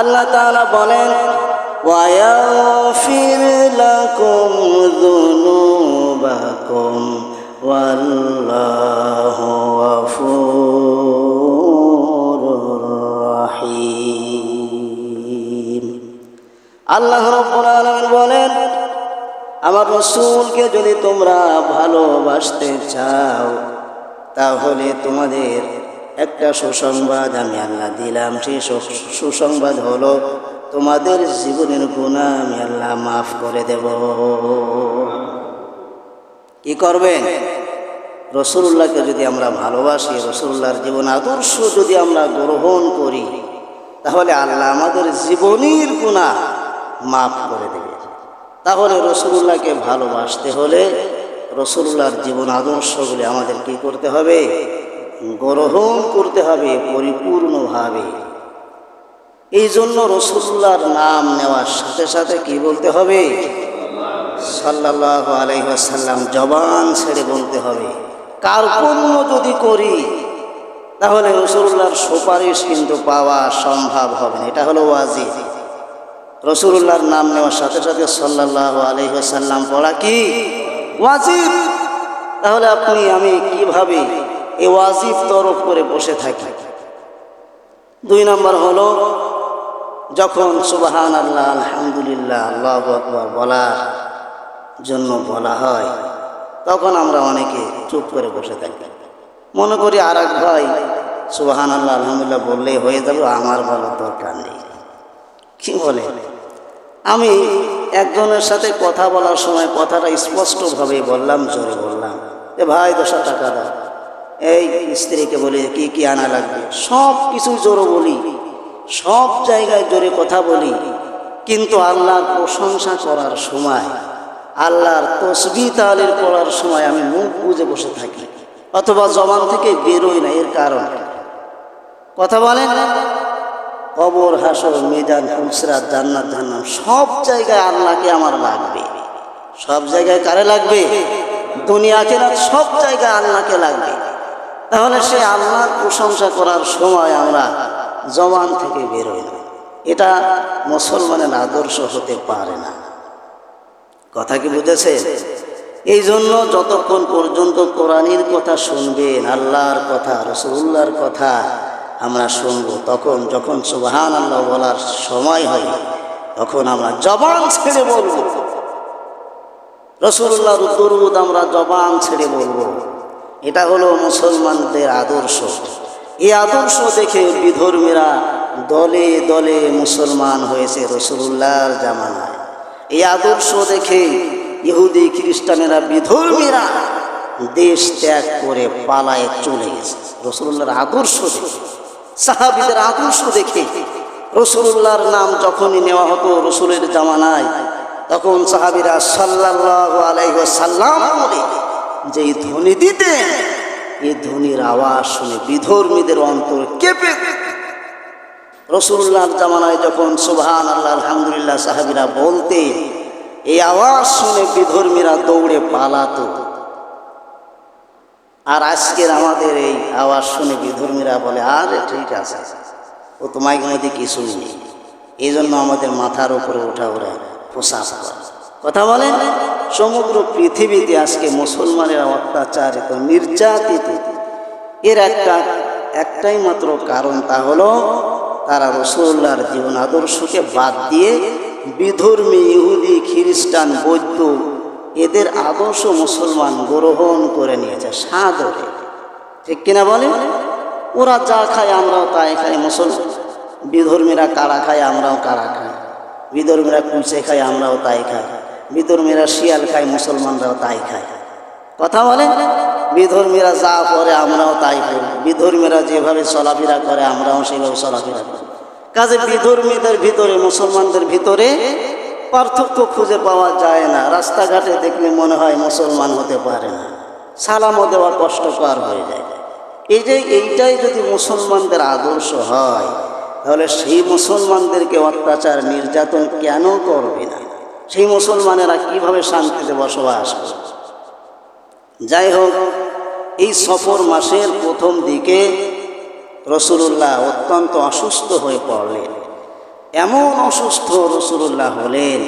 আল্লাহ তাআলা বলেন ويغفر لكم ذنوبكم والله غفور رحيم আল্লাহ রব্বুল আলামিন বলেন আমার রসুলকে যদি তোমরা ভালোবাসতে চাও তাহলে তোমাদের একটা সুসংবাদ আমি আল্লাহ দিলাম, সেই সুসংবাদ হলো, তোমাদের জীবনের গুণা আমি আল্লাহ মাফ করে দেব। কি করবেন? রসুল্লাহকে যদি আমরা ভালোবাসি, রসুল্লাহর জীবন আদর্শ যদি আমরা গ্রহণ করি, তাহলে আল্লাহ আমাদের জীবনের গুণা মাফ করে দেবে। তাহলে রসুল্লাহকে ভালোবাসতে হলে রসুল্লাহর জীবন আদর্শগুলি আমাদের কি করতে হবে? গ্রহণ করতে হবে পরিপূর্ণভাবে। এই জন্য রসুল্লাহর নাম নেওয়ার সাথে সাথে কি বলতে হবে? সাল্লাহ আলহাসাল্লাম জবান ছেড়ে বলতে হবে। কার্পণ্য যদি করি, তাহলে রসুল্লাহর সুপারিশ কিন্তু পাওয়া সম্ভব হবে না। এটা হলো ওয়াজিব। রসুল্লাহর নাম নেওয়ার সাথে সাথে সাল্লাহ আলহাসাল্লাম পড়া কি? ওয়াজিব! তাহলে আপনি, আমি কীভাবে এই ওয়াজিব তরফ করে বসে থাকি। দুই নম্বর হলো, যখন সুবাহান আল্লাহ আলহামদুলিল্লাহ, আল্লাহ আকবর বলার জন্য বলা হয়, তখন আমরা অনেকে চুপ করে বসে থাকি। মনে করি আর এক ভাই সুবাহান আল্লাহ আলহামদুলিল্লাহ বললেই হয়ে যাবে, আমার বলার দরকার নেই। কি বলে? আমি একজনের সাথে কথা বলার সময় কথাটা স্পষ্টভাবে বললাম, জোরে বললাম, যে ভাই দশা টাকা দাও। এই স্ত্রীকে বলি, কি কি আনা লাগবে? সব কিছু জোরে বলি, সব জায়গায় জোরে কথা বলি, কিন্তু আল্লাহর প্রশংসা করার সময়, আল্লাহর তসবি তালির পড়ার সময় আমি মুখ বুঝে বসে থাকি, অথবা জবান থেকে বেরোই না, এর কারণ কথা বলেন? কবর, হাসর, মেজান ফুলসরাত জান্নাত জান্নাম সব জায়গায় আল্লাহকে আমার লাগবে। সব জায়গায় কারে লাগবে? দুনিয়াকে কেনার সব জায়গায় আল্লাহকে লাগবে। তাহলে সে আল্লাহর প্রশংসা করার সময় আমরা জবান থেকে বেরোই না এটা মুসলমানের আদর্শ হতে পারে না। কথা কি বুঝেছে এই জন্য যতক্ষণ পর্যন্ত কোরআনের কথা শুনবেন, আল্লাহর কথা রসুল্লাহর কথা আমরা শুনব, তখন যখন সুবাহান আল্লাহ বলার সময় হয়, তখন আমরা জবান ছেড়ে বলব। রসুল্লাহর দরুদ আমরা জবান ছেড়ে বলব। এটা হলো মুসলমানদের আদর্শ। এই আদর্শ দেখে বিধর্মীরা দলে দলে মুসলমান হয়েছে রসুল্লাহর জামানায়। এই আদর্শ দেখে ইহুদি, খ্রিস্টানেরা, বিধর্মীরা দেশ ত্যাগ করে পালায় চলে গেছে। রসুল্লাহর আদর্শ সাহাবিদের আদর্শ দেখে রসুল্লাহর নাম যখনই নেওয়া হতো রসুলের জামানায়, তখন সাহাবিরা সাল্লাহ আলাইসাল্লাম যেই ধ্বনি দিতে, এই ধ্বনির আওয়াজ শুনে বিধর্মীদের অন্তর কেঁপে। রসুল্লাহর জামানায় যখন সুবহান আল্লাহ আলহামদুলিল্লাহ সাহাবিরা বলতে, এই আওয়াজ শুনে বিধর্মীরা দৌড়ে পালাতো। আর আজকের আমাদের এই আওয়াজ শুনে বিধর্মীরা বলে, আরে ঠিক আছে, ও তোমায় মধ্যে কিছুই নেই এই জন্য আমাদের মাথার উপরে ওঠা ওরা পোশাক কথা বলেন? সমগ্র পৃথিবীতে আজকে মুসলমানেরা অত্যাচারিত নির্যাতিত। এর একটা, একটাই মাত্র কারণ তা হলো তারা রসুল্লাহর জীবন আদর্শকে বাদ দিয়ে বিধর্মী ইহুদি, খ্রিস্টান, বৌদ্ধ এদের আদর্শ মুসলমান গ্রহণ করে নিয়েছে সাদরে। ঠিক কিনা বলে ওরা যা খায় আমরাও তাই খাই, মুসলমান। বিধর্মীরা কারা খায় আমরাও কারা খাই। বিধর্মীরা কুচে খায় আমরাও তাই খাই। বিধর্মীরা শিয়াল খায়, মুসলমানরাও তাই খায়। কথা বলে বিধর্মীরা যা করে আমরাও তাই করি। বিধর্মীরা যেভাবে চলাফেরা করে, আমরাও সেভাবে চলাফেরা করি। কাজে বিধর্মীদের ভিতরে, মুসলমানদের ভিতরে পার্থক্য খুঁজে পাওয়া যায় না। রাস্তাঘাটে দেখলে মনে হয় মুসলমান হতে পারে না। সালামও দেওয়া কষ্টকর হয়ে যায়। এই যে এইটাই যদি মুসলমানদের আদর্শ হয়, তাহলে সেই মুসলমানদেরকে অত্যাচার, নির্যাতন কেন করবে না? সেই মুসলমানেরা কীভাবে শান্তিতে বসবাস যাই হোক, এই সফর মাসের প্রথম দিকে রসুল্লাহ অত্যন্ত অসুস্থ হয়ে পড়লেন। এমন অসুস্থ রসুল্লাহ হলেন